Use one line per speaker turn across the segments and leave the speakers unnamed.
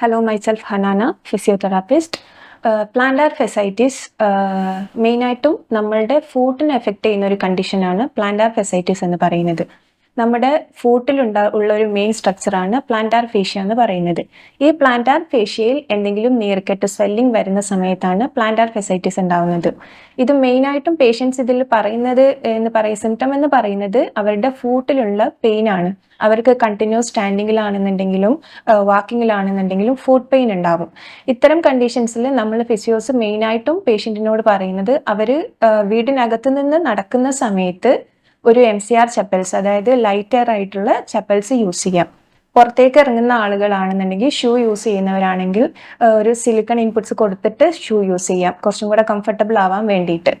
Hello, myself Hanana physiotherapist plantar fasciitis മെയിനായിട്ടും നമ്മളുടെ ഫൂട്ടിനെ effect ചെയ്യുന്ന ഒരു കണ്ടീഷനാണ് പ്ലാന്റാർ ഫെസൈറ്റീസ് എന്ന് പറയുന്നത്. നമ്മുടെ ഫൂട്ടിലുണ്ട ഉള്ള ഒരു മെയിൻ സ്ട്രക്ചറാണ് പ്ലാന്റാർ ഫേഷ്യ എന്ന് പറയുന്നത്. ഈ പ്ലാന്റാർ ഫേഷ്യയിൽ എന്തെങ്കിലും നീർക്കെട്ട് സ്വെല്ലിംഗ് വരുന്ന സമയത്താണ് പ്ലാന്റാർ ഫെസൈറ്റിസ് ഉണ്ടാവുന്നത്. ഇത് മെയിനായിട്ടും പേഷ്യൻസ് ഇതിൽ പറയുന്നത് എന്ന് പറയുന്ന സിംറ്റം എന്ന് പറയുന്നത് അവരുടെ ഫൂട്ടിലുള്ള പെയിൻ ആണ്. അവർക്ക് കണ്ടിന്യൂസ് സ്റ്റാൻഡിങ്ങിലാണെന്നുണ്ടെങ്കിലും വാക്കിങ്ങിലാണെന്നുണ്ടെങ്കിലും ഫുഡ് പെയിൻ ഉണ്ടാവും. ഇത്തരം കണ്ടീഷൻസിൽ നമ്മൾ ഫിസിയോസ് മെയിനായിട്ടും പേഷ്യന്റിനോട് പറയുന്നത് അവർ വീടിനകത്ത് നിന്ന് നടക്കുന്ന സമയത്ത് ഒരു എം സി ആർ ചപ്പൽസ് അതായത് ലൈറ്റർ ആയിട്ടുള്ള ചപ്പൽസ് യൂസ് ചെയ്യാം. പുറത്തേക്ക് ഇറങ്ങുന്ന ആളുകളാണെന്നുണ്ടെങ്കിൽ ഷൂ യൂസ് ചെയ്യുന്നവരാണെങ്കിൽ ഒരു സിലിക്കൺ ഇൻപുട്സ് കൊടുത്തിട്ട് ഷൂ യൂസ് ചെയ്യാം. കുറച്ചും കൂടെ കംഫർട്ടബിൾ ആവാൻ വേണ്ടിയിട്ട്.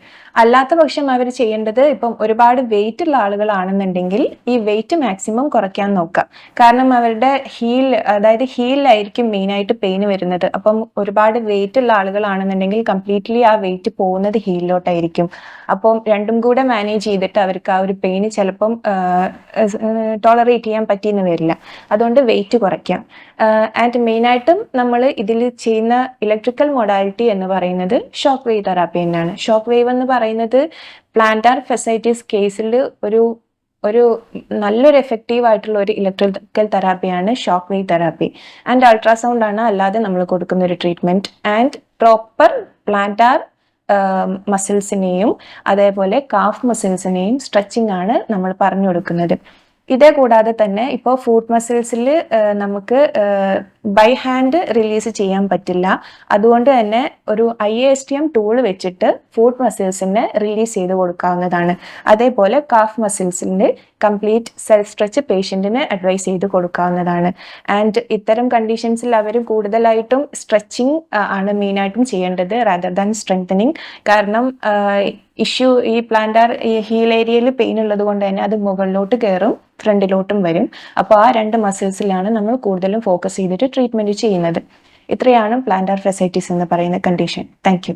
അല്ലാത്ത പക്ഷം അവർ ചെയ്യേണ്ടത് ഇപ്പം ഒരുപാട് വെയിറ്റ് ഉള്ള ആളുകളാണെന്നുണ്ടെങ്കിൽ ഈ വെയിറ്റ് മാക്സിമം കുറയ്ക്കാൻ നോക്കാം. കാരണം അവരുടെ ഹീൽ അതായത് ഹീലിലായിരിക്കും മെയിനായിട്ട് പെയിൻ വരുന്നത്. അപ്പം ഒരുപാട് വെയിറ്റ് ഉള്ള ആളുകളാണെന്നുണ്ടെങ്കിൽ കംപ്ലീറ്റ്ലി ആ വെയിറ്റ് പോകുന്നത് ഹീലിലോട്ടായിരിക്കും അപ്പം രണ്ടും കൂടെ മാനേജ് ചെയ്തിട്ട് അവർക്ക് ആ ഒരു പെയിന് ചിലപ്പം ടോളറേറ്റ് ചെയ്യാൻ പറ്റിയെന്ന് വരില്ല. അതുകൊണ്ട് വെയിറ്റ് കുറയ്ക്കാം. ആൻഡ് മെയിനായിട്ടും നമ്മൾ ഇതിൽ ചെയ്യുന്ന ഇലക്ട്രിക്കൽ മൊഡാലിറ്റി എന്ന് പറയുന്നത് ഷോക്ക് വേവ് തെറാപ്പി തന്നെയാണ്. ഷോക്ക് വേവ് എന്ന് പറയുന്നത് പ്ലാന്റാർ ഫെസൈറ്റീസ് കേസിൽ ഒരു ഒരു നല്ലൊരു എഫക്റ്റീവ് ആയിട്ടുള്ള ഒരു electrical തെറാപ്പിയാണ് shock wave therapy and ultrasound ആണ് അല്ലാതെ നമ്മൾ കൊടുക്കുന്ന ഒരു ട്രീറ്റ്മെന്റ് ആൻഡ് പ്രോപ്പർ പ്ലാന്റാർ മസിൽസിനെയും അതേപോലെ കാഫ് മസിൽസിനെയും സ്ട്രെച്ചിങ് ആണ് നമ്മൾ പറഞ്ഞു കൊടുക്കുന്നത്. ഇതേ കൂടാതെ തന്നെ ഇപ്പോൾ ഫുഡ് മസിൽസിൽ നമുക്ക് ബൈ ഹാൻഡ് റിലീസ് ചെയ്യാൻ പറ്റില്ല. അതുകൊണ്ട് തന്നെ ഒരു I S T M tool വെച്ചിട്ട് ഫുഡ് മസിൽസിനെ റിലീസ് ചെയ്ത് കൊടുക്കാവുന്നതാണ്. അതേപോലെ കാഫ് മസിൽസിന്റെ കംപ്ലീറ്റ് സെൽഫ് സ്ട്രെച്ച് പേഷ്യന്റിന് അഡ്വൈസ് ചെയ്ത് കൊടുക്കാവുന്നതാണ്. ആൻഡ് ഇത്തരം കണ്ടീഷൻസിൽ അവർ കൂടുതലായിട്ടും സ്ട്രെച്ചിങ് ആണ് മെയിനായിട്ടും ചെയ്യേണ്ടത് റാദർ ദാൻ സ്ട്രെങ്തനിങ് കാരണം ഇഷ്യൂ ഈ പ്ലാന്റാർ ഹീൽ ഏരിയയിൽ പെയിൻ ഉള്ളത് കൊണ്ട് തന്നെ അത് മുകളിലോട്ട് കയറും ഫ്രണ്ടിലോട്ടും വരും. അപ്പോൾ ആ രണ്ട് മസിൽസിലാണ് നമ്മൾ കൂടുതലും ഫോക്കസ് ചെയ്തിട്ട് ട്രീറ്റ്മെന്റ് ചെയ്യുന്നത്. ഇത്രയാണ് പ്ലാന്റാർ ഫെസൈറ്റീസ് എന്ന് പറയുന്ന കണ്ടീഷൻ താങ്ക്